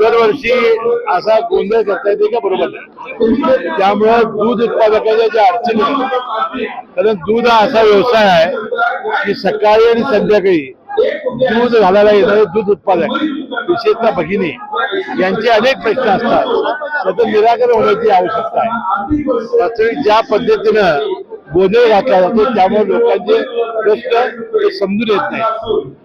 दरवर्षी असा गोंधळ करता येते का? बरोबर. त्यामुळं दूध उत्पादकाच्या ज्या अडचणी आहेत, कारण दूध हा असा व्यवसाय आहे की सकाळी आणि संध्याकाळी दूध घालायला येणारे दूध उत्पादक विशेषतः भगिनी यांचे अनेक प्रश्न असतात. त्याचं निराकरण होण्याची आवश्यकता आहे. ज्या पद्धतीनं गोंधळ घातला जातो. त्यामुळे लोकांचे प्रश्न हे समजून येत नाही.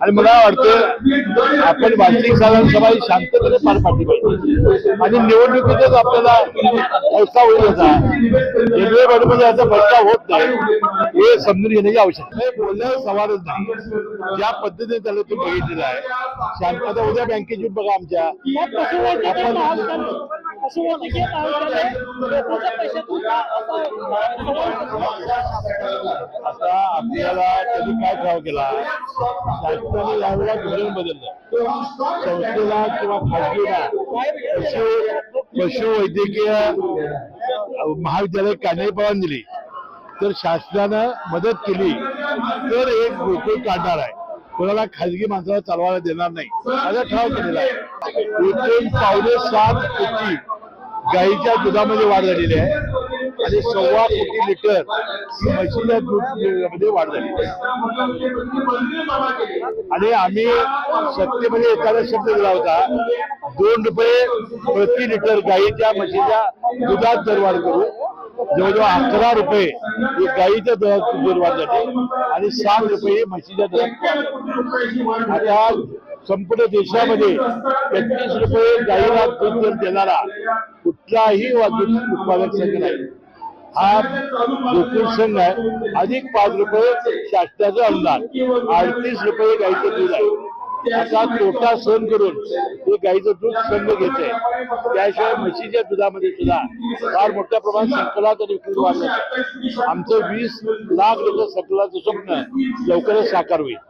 आणि मला वाटतं आपण वार्षिक साधारण सभा ही शांततेने पार पाडली पाहिजे आणि निवडणुकीतच आपल्याला पैसा होईल याचा. रेल्वे बरोबर याचा पैसा होत नाही. हे समजून घेण्याची आवश्यकता आहे बोलण्यावर सवालच नाही. ज्या पद्धतीने त्याला तुम्ही बघितलेलं आहे. शांतता उद्या बँकेची बघा आमच्या. आपण आता आपल्याला त्यांनी काय ठराव केला? शासनाने यावेळेला धोरण बदललं. संस्थेला किंवा खासगीला पशु पशु वैद्यकीय महाविद्यालय काढण्याची परवानगी दिली. तर शासनानं मदत केली तर एक गोकुळ काढणार आहे. कोणाला खाजगी माणसाला चालवायला देणार नाही. माझा ठराव केलेला आहे. एकूण पावणे सात कोटी. गाईच्या दुधामध्ये वाढ झालेली आहे. आणि सव्वा कोटी लिटर म्हशीच्या दूधमध्ये वाढ झाली आणि आम्ही सत्तेमध्ये एखादा शब्द दिला होता दोन रुपये प्रति लिटर गाईच्या म्हशीच्या दुधात दरवाढ करू जवळजवळ अकरा रुपये ही गाईच्या दुधात दरवाढ झाली आणि सात रुपये म्हशीच्या दुधात आता संपूर्ण देशामध्ये एकतीस रुपये गाईला दूध दर देणारा कुठलाही वाहतूक दूध उत्पादक संघ नाही. हा गोकुळ संघ आहे. अधिक पाच रुपये शासनाचं अनुदान अडतीस रुपये गाईचं दूध आहे. असा तोटा सहन करून हे गाईचं दूध संघ घेत आहे त्याशिवाय म्हशीच्या दुधामध्ये सुद्धा फार मोठ्या प्रमाणात संकलात आणि विक्री वाढत आमचं वीस लाख लिटर संकलाचं स्वप्न लवकरच साकार होईल.